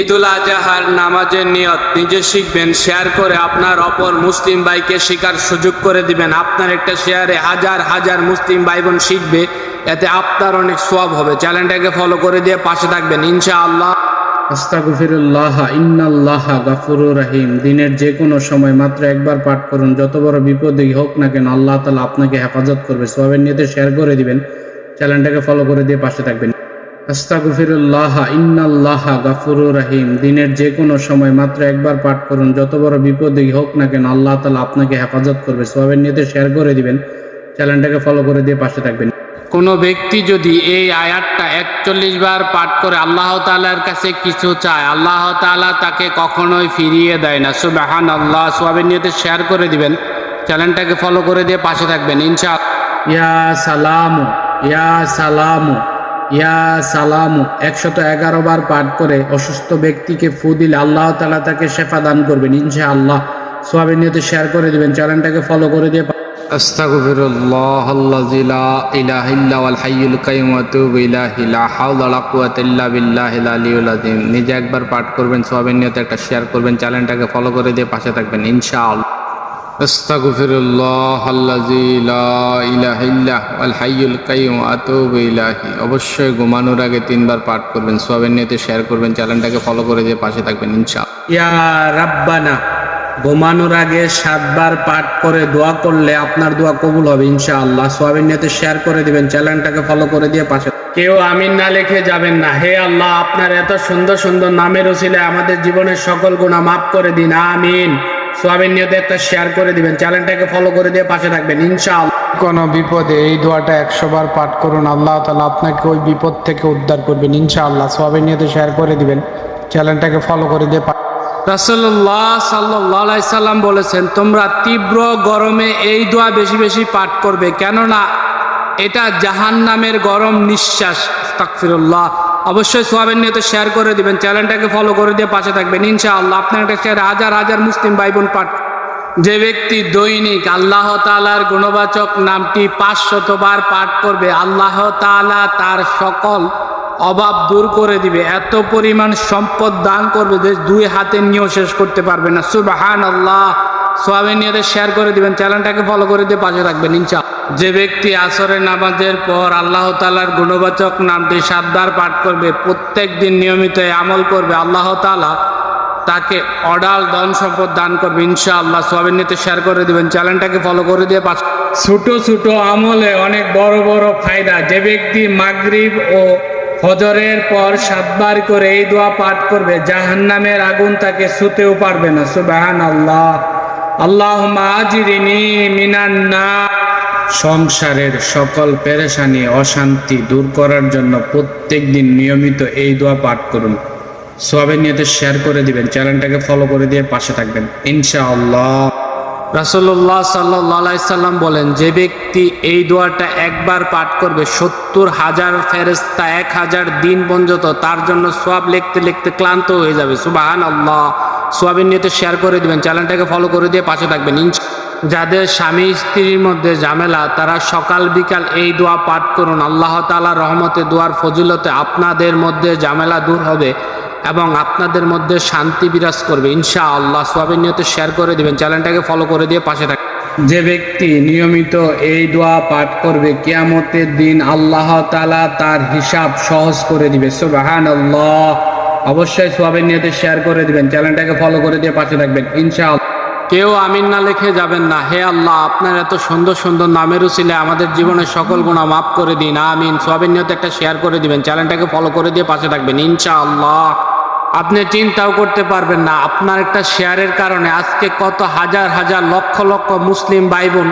ঈদুল আজহার নামাজের নিয়ত, নিজে শিখবেন, শেয়ার করে আপনার অপর মুসলিম ভাইকে শেখার সুযোগ করে দিবেন। আপনার একটা শেয়ারে হাজার হাজার মুসলিম ভাই বোন শিখবে, এতে আপনার অনেক হবে। চ্যানেলটাকে ফলো করে দিয়ে পাশে থাকবেন রাহিম। দিনের যে কোনো সময় মাত্র একবার পাঠ করুন। যত বড় বিপদই হোক না কেন, আল্লাহ তালা আপনাকে হেফাজত করবে। সোয়াবের নিয়ে শেয়ার করে দিবেন। চ্যানেলটাকে ফলো করে দিয়ে পাশে থাকবেন। আস্তাগফিরুল্লাহ ইন্নাল্লাহ গাফুরুর রাহিম। দিনের যে কোনো সময় মাত্র একবার পাঠ করুন। যত বড় বিপদই হোক না কেন আল্লাহ তালা আপনাকে হেফাজত করবে। সোয়াবের নিয়ে শেয়ার করে দিবেন। চ্যানেলটাকে ফলো করে দিয়ে পাশে থাকবেন। কোনো ব্যক্তি যদি এই আয়াতটা একচল্লিশ বার পাঠ করে আল্লাহ তালার কাছে কিছু চায় আল্লাহ তালা তাকে কখনোই ফিরিয়ে দেয় না। সুবাহান আল্লাহ সোয়াবের নিয়ে শেয়ার করে দিবেন। চ্যানেলটাকে ফলো করে দিয়ে পাশে থাকবেন ইনশা ইয়া সালামু ইয়া সালামু। ইয়া সালামু, একশত এগারো বার পাঠ করে অসুস্থ ব্যক্তিকে ফু দিলে আল্লাহ তালা তাকে শেফা দান করবেন ইনশা আল্লাহ সোয়াবের নিয়তে শেয়ার করে দিবেন, চ্যানেলটাকে ফলো করে দিয়ে ইল্লা ওয়াল হাইয়ুল কাইয়ুম ওয়া আতুবু ইলাইহি, লা হাওলা ওয়ালা কুওয়াতা ইল্লা বিল্লাহিল আলিয়্যুল আযীম। নিজে একবার পাঠ করবেন সওয়াবের নিয়তে একটা শেয়ার করবেন, চ্যানেলটাকে ফলো করে দিয়ে পাশে থাকবেন, ইনশাআল্লাহ। আল্লাযী লা ইলাহা ইল্লা ওয়াল হাইয়ুল কাইয়ুম ওয়া আতুবু ইলাইহি। অবশ্যই ঘুমানোর আগে তিনবার পাঠ করবেন, সওয়াবের নিয়তে শেয়ার করবেন, চ্যানেলটাকে ফলো করে দিয়ে পাশে থাকবেন, ইনশাআল্লাহ। ইয়া রাব্বানা, ঘুমানোর আগে সাতবার পাঠ করে দোয়া করলে আপনার দোয়া কবুল হবে ইনশা আল্লাহ সোয়াবের নিয়তে শেয়ার করে দিবেন, চ্যানেলটাকে ফলো করে দিয়ে পাশে কেউ আমিন না লিখে যাবেন না। হে আল্লাহ, আপনার এত সুন্দর সুন্দর নামের ওসিলে আমাদের জীবনের সকল গুণা মাফ করে দিন, আমিন। সোয়াবের নিয়তে একটা শেয়ার করে দিবেন। চ্যানেলটাকে ফলো করে দিয়ে পাশে থাকবেন ইনশাআল্লাহ। কোনো বিপদে এই দোয়াটা একশো বার পাঠ করুন। আল্লাহ তালা আপনাকে ওই বিপদ থেকে উদ্ধার করবেন ইনশাআল্লাহ। সবাই নিয়ে শেয়ার করে দিবেন। চ্যানেলটাকে ফলো করে দিয়ে রাসুল্লাহ সাল্লাহ সাল্লাম বলেছেন তোমরা তীব্র গরমে এই দোয়া বেশি বেশি পাঠ করবে। কেননা এটা জাহান নামের গরম নিঃশ্বাস। তাকফিরুল্লাহ অবশ্যই সোয়াবের নিয়ে শেয়ার করে দিবেন। চ্যানেলটাকে ফলো করে দিয়ে পাশে থাকবেন। ইনশাআল্লাহ আপনার একটা শেয়ার হাজার হাজার মুসলিম ভাই বোন পাঠ। যে ব্যক্তি দৈনিক আল্লাহ তালার গুণবাচক নামটি পাঁচশতবার পাঠ করবে, আল্লাহ তালা তার সকল অভাব দূর করে দিবে। এত পরিমাণ সম্পদ দান করবে যে দুই হাতে নিয়েও শেষ করতে পারবে না। সুবাহান আল্লাহ সোয়াবে নিয়ে শেয়ার করে দিবেন। চ্যানেলটাকে ফলো করে দিয়ে পাশে রাখবেন ইনশা যে ব্যক্তি আসরের নামাজের পর আল্লাহ তালার গুণবাচক নামটি সাতবার পাঠ করবে, প্রত্যেক দিন নিয়মিত আমল করবে, আল্লাহ তালা তাকে অডাল ধন সম্পদ দান করবে, ইনশাআল্লাহ সবের নিতে শেয়ার করে দিবেন। চ্যানেলটাকে ফলো করে দিয়ে পাশ ছোট ছোট আমলে অনেক বড় বড় ফায়দা। যে ব্যক্তি মাগরিব ও ফজরের পর সাতবার করে এই দোয়া পাঠ করবে, জাহান্নামের আগুন তাকে ছুতেও পারবে না। সুবাহান আল্লাহ আল্লাহ আজিরিনি মিনান্না সংসারের সকল পেরেশানি, অশান্তি দূর করার জন্য প্রত্যেক দিন নিয়মিত এই দোয়া পাঠ করুন। সোয়াবের নিয়ে শেয়ার করে দিবেন, চ্যানেলটাকে ফলো করে দিয়ে পাশে থাকবেন। ইনশাআল্লাহ। রাসুল্লাহ সাল্লাহ সাল্লাম বলেন, যে ব্যক্তি এই দোয়াটা একবার পাঠ করবে, সত্তর হাজার ফেরেস্তা এক হাজার দিন পর্যন্ত তার জন্য সোয়াব লিখতে লিখতে ক্লান্ত হয়ে যাবে। সুবাহান আল্লাহ সোয়াবের নিয়ে শেয়ার করে দিবেন, চ্যানেলটাকে ফলো করে দিয়ে পাশে থাকবেন, ইনশা যাদের স্বামী স্ত্রীর মধ্যে ঝামেলা, তারা সকাল বিকাল এই দোয়া পাঠ করুন। আল্লাহ তালা রহমতে দোয়ার ফজিলতে আপনাদের মধ্যে ঝামেলা দূর হবে এবং আপনাদের মধ্যে শান্তি বিরাজ করবে। ইনশা আল্লাহ সোয়াবের নিয়তে শেয়ার করে দিবেন। চ্যানেলটাকে ফলো করে দিয়ে পাশে থাকবে যে ব্যক্তি নিয়মিত এই দোয়া পাঠ করবে, কিয়ামতের দিন আল্লাহ তালা তার হিসাব সহজ করে দিবে। সুবাহান আল্লাহ অবশ্যই সোয়াবের নিয়তে শেয়ার করে দিবেন। চ্যানেলটাকে ফলো করে দিয়ে পাশে থাকবেন। ইনশাআল্লাহ। কেউ আমিন না লিখে যাবেন না। হে আল্লাহ, আপনার এত সুন্দর সুন্দর নামের উচিলে আমাদের জীবনের সকল গুণা মাফ করে দিন। আমিন। সোয়াবের নিয়তে একটা শেয়ার করে দিবেন। চ্যানেলটাকে ফলো করে দিয়ে পাশে থাকবেন ইনশা আল্লাহ আপনি চিন্তাও করতে পারবেন না, আপনার একটা শেয়ারের কারণে আজকে কত হাজার হাজার, লক্ষ লক্ষ মুসলিম ভাই বোন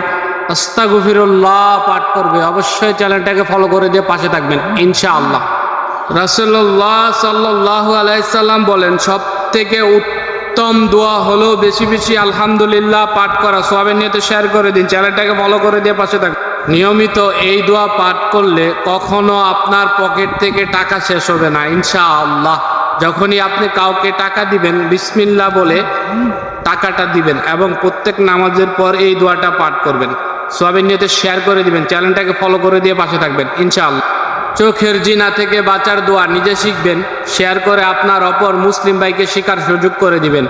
আস্তাগুফিরুল্লাহ পাঠ করবে। অবশ্যই চ্যানেলটাকে ফলো করে দিয়ে পাশে থাকবেন ইনশা আল্লাহ রাসুল্লাহ সাল্লাহ আলাইসাল্লাম বলেন সব থেকে উত্তম দোয়া হলো বেশি বেশি আলহামদুলিল্লাহ পাঠ করা সোয়াবের নিয়ে শেয়ার করে দিন চ্যানেলটাকে ফলো করে দিয়ে পাশে থাকবেন নিয়মিত এই দোয়া পাঠ করলে কখনো আপনার পকেট থেকে টাকা শেষ হবে না, ইনশাআল্লাহ। যখনই আপনি কাউকে টাকা দিবেন বিসমিল্লা বলে টাকাটা দিবেন এবং প্রত্যেক নামাজের পর এই দোয়াটা পাঠ করবেন। সোয়াবের নিয়তে শেয়ার করে দিবেন চ্যানেলটাকে ফলো করে দিয়ে পাশে থাকবেন, ইনশাআল্লাহ। চোখের জিনা থেকে বাঁচার দোয়া নিজে শিখবেন, শেয়ার করে আপনার অপর মুসলিম ভাইকে শেখার সুযোগ করে দিবেন।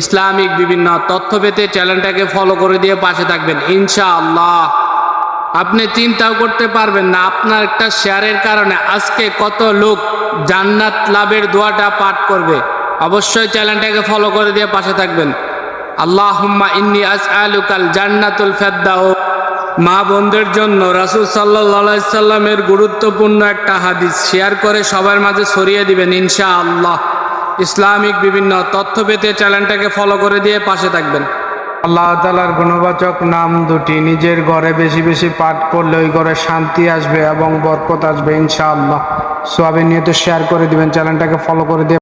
ইসলামিক বিভিন্ন তথ্য পেতে চ্যানেলটাকে ফলো করে দিয়ে পাশে থাকবেন, ইনশাআল্লাহ। আপনি চিন্তাও করতে পারবেন না, আপনার একটা শেয়ারের কারণে আজকে কত লোক জান্নাত লাভের দোয়াটা পাঠ করবে। অবশ্যই চ্যানেলটাকে ফলো করে দিয়ে পাশে থাকবেন। আল্লাহুম্মা ইন্নি আজ আলুকাল জান্নাতুল ফেদ্দাও মা বোনদের জন্য রাসূল সাল্লাল্লাহু সাল্লামের গুরুত্বপূর্ণ একটা হাদিস শেয়ার করে সবার মাঝে ছড়িয়ে দিবেন ইনশা আল্লাহ ইসলামিক বিভিন্ন তথ্য পেতে চ্যানেলটাকে ফলো করে দিয়ে পাশে থাকবেন। আল্লাহ তালার গুণবাচক নাম দুটি, নিজের ঘরে বেশি বেশি পাঠ করলে ওই ঘরে শান্তি আসবে এবং বরকত আসবে, ইনশাআল্লাহ। সোয়াবিন নিয়ে তো শেয়ার করে দিবেন, চ্যানেলটাকে ফলো করে দিয়ে